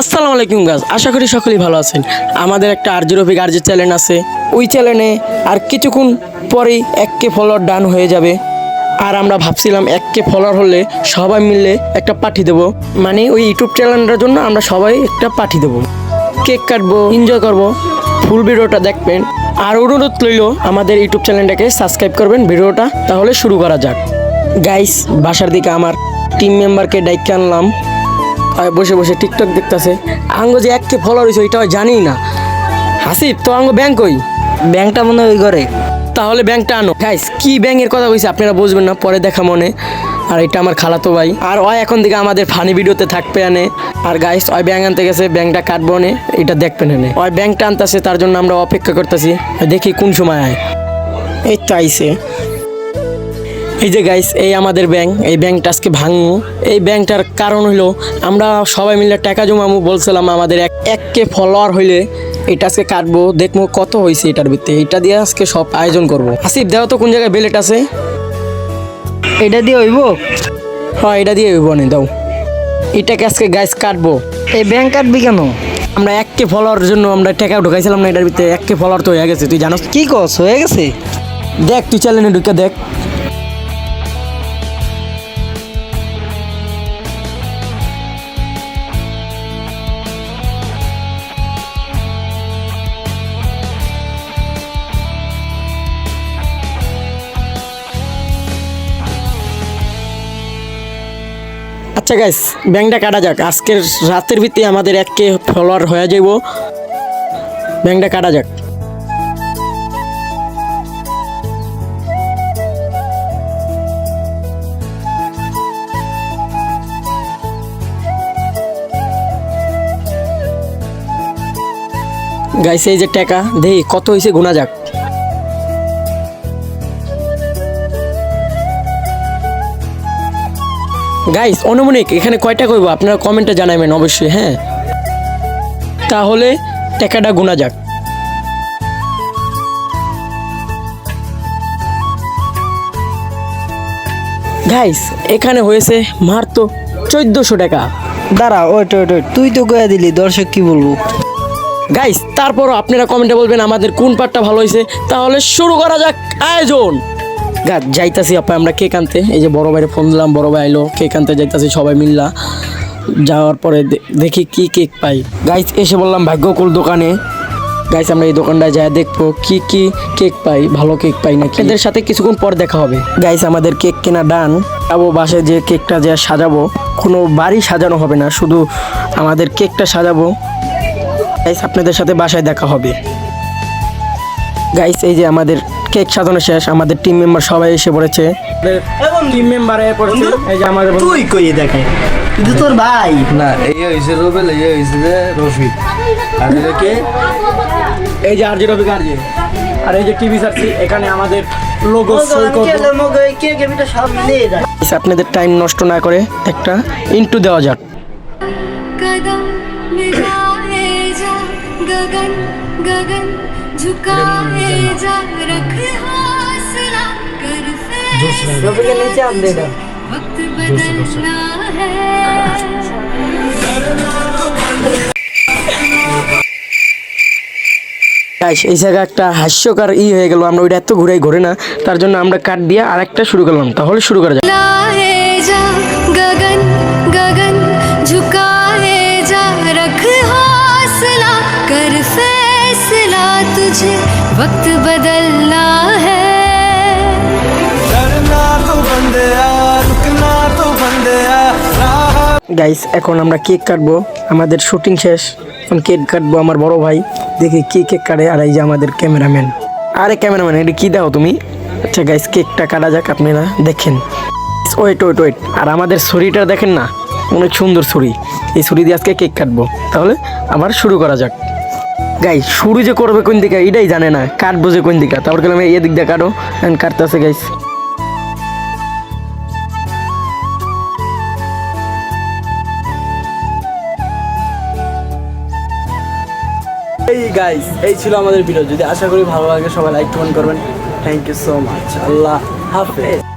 আসসালামু আলাইকুম গাছ আশা করি সকলেই ভালো আছেন। আমাদের একটা আর জিরো ভিগ আরজি চ্যানেল আছে। ওই চ্যানেলে আর কিছুক্ষণ পরেই এক কে ফলোয়ার ডান হয়ে যাবে। আর আমরা ভাবছিলাম এক কে ফলোয়ার হলে সবাই মিলে একটা পার্টি দেবো। মানে ওই ইউটিউব চ্যানেলটার জন্য আমরা সবাই একটা পার্টি দেবো। কেক কাটবো এনজয় করব। ফুল ভিডিওটা দেখবেন। আর অনুরোধ রইল, আমাদের ইউটিউব চ্যানেলটাকে সাবস্ক্রাইব করবেন ভিডিওটা। তাহলে শুরু করা যাক। গাইস বাসার দিকে আমার টিম মেম্বারকে ডাইকে আনলাম। বসে বসে টিকটক দেখতেছে। আঙ্গ যে এককে ফলো হয়েছে ওইটা জানি না। হাসিব তো আঙ্গ ব্যাংক ওই ব্যাংকটা মনে হয় ওই ঘরে। তাহলে ব্যাংকটা আনো। গাইস কি ব্যাংকের কথা কইছে আপনারা বুঝবেন না পরে দেখা মনে। আর এটা আমার খালাতো ভাই। আর ওই এখন থেকে আমাদের ফানি ভিডিওতে থাকবে আনে আর গাইস ওই ব্যাংক আনতে গেছে ব্যাংকটা কাটবো নে এটা দেখবেন এনে। ওই ব্যাংকটা আনতেছে তার জন্য আমরা অপেক্ষা করতেছি। দেখি কোন সময় আয়। এই তো আইসে এই যে গাইস এই আমাদের ব্যাংক এই ব্যাংকটা আজকে ভাঙবো। এই ব্যাংকটার কারণ হলো আমরা সবাই মিলে টাকা জমামু বলছিলাম আমাদের এক এককে ফলোয়ার হইলে এটা আজকে কাটবো দেখব কত হয়েছে এটার ভিতরে এটা দিয়ে আজকে সব আয়োজন করব। আসিফ দেখো তো কোন জায়গায় বেলেট আছে? এটা দিয়ে হইব? হ্যাঁ এটা দিয়ে হইব নে দাও। এটাকে আজকে গাইস কাটবো। এই ব্যাংক কাটবি কেন? আমরা এককে ফলোয়ার জন্য আমরা টাকা ঢুকাইছিলাম না এটার ভিতরে এককে ফলোয়ার তো হয়ে গেছে তুই জানোস। কি কস হয়ে গেছে? দেখ তুই চ্যানেলে ঢুকে দেখ। আচ্ছা গাইস ব্যাংকটা কাটা যাক। আজকের রাতের ভিত্তি আমাদের এককে ফলোয়ার হয়ে যাইব। ব্যাংকটা কাটা যাক। গাইস এই যে টাকা দেখি কত হয়েছে গুণা যাক। গাইস অনুমানিক এখানে কয়টা করব আপনারা কমেন্টে জানাবেন অবশ্যই হ্যাঁ? তাহলে টাকাটা গুণা যাক। গাইস এখানে হয়েছে মাত্র চোদ্দোশো টাকা। দাঁড়া ওইট ওইট ওইট তুই তো কয়ে দিলি দর্শক কি বলব? গাইস তারপরও আপনারা কমেন্টে বলবেন আমাদের কোন পার্টটা ভালো হয়েছে। তাহলে শুরু করা যাক আয়োজন। যাইতাছি আপা আমরা কেক আনতে। এই যে বড় ভাইয়ের ফোন দিলাম বড় ভাই এলো কেক আনতে যাইতাছি সবাই মিল্লা। যাওয়ার পরে দেখি কি কেক পাই। গাইস এসে বললাম ভাগ্যকুল দোকানে। গাইস আমরা এই দোকানটায় যাই দেখব কি কি কেক পাই ভালো কেক পাই না এদের সাথে কিছুক্ষণ পর দেখা হবে। গাইস আমাদের কেক কেনা ডান। যাব বাসায় যে কেকটা যে সাজাবো কোনো বাড়ি সাজানো হবে না শুধু আমাদের কেকটা সাজাবো। গাইস আপনাদের সাথে বাসায় দেখা হবে। গাইস এই যে আমাদের কেক সাজানো শেষ আমাদের টিম মেম্বার সবাই এসে পড়েছে। টিম মেম্বার এই যে আমাদের তুই কই দেখে কিন্তু তোর ভাই। না এই রুবেল এই হয়েছে যে রফিক। আর কে? এই যে আরজি রফিক আরজি। আর এই যে টিভি সার্চি এখানে আমাদের লোগো সই করব। আপনাদের টাইম নষ্ট না করে একটা ইন্টু দেওয়া যাক। गगन गगन झुकाए जा रख हौसला कर फैसला वक्त बदलना है গাইস এই জায়গায় একটা হাস্যকর ই হয়ে গেল আমরা ওইটা এত ঘুরাই ঘুরে না তার জন্য আমরা কাট দিয়ে আর একটা শুরু করলাম তাহলে শুরু করা যাক फैसला तुझे वक्त बदलना है डरना तो बंदे रुकना तो बंदे গাইস এখন আমরা কেক কাটবো আমাদের শুটিং শেষ এখন কেক কাটবো আমার বড় ভাই দেখি কি কেক কাটে আর এই যে আমাদের ক্যামেরাম্যান আরে ক্যামেরাম্যান এটা কি দাও তুমি আচ্ছা গাইস কেকটা কাটা যাক আপনারা দেখেন ওয়েট ওয়েট ওয়েট আর আমাদের ছুরিটা দেখেন না অনেক সুন্দর ছুরি এই ছুরি দিয়ে আজকে কেক কাটবো তাহলে আবার শুরু করা যাক গাইস শুরু যে করবে কোন দিকে, এটাই জানে না, কাটবো যে কোন দিকে। তারপর গেলাম এই দিক দিয়ে কাটো কাটতেছে গাইস এই গাইস এই ছিল আমাদের ভিডিও যদি আশা করি ভালো লাগে, সবাই লাইক কমেন্ট করবেন। থ্যাংক ইউ সো মাচ আল্লাহ হাফেজ।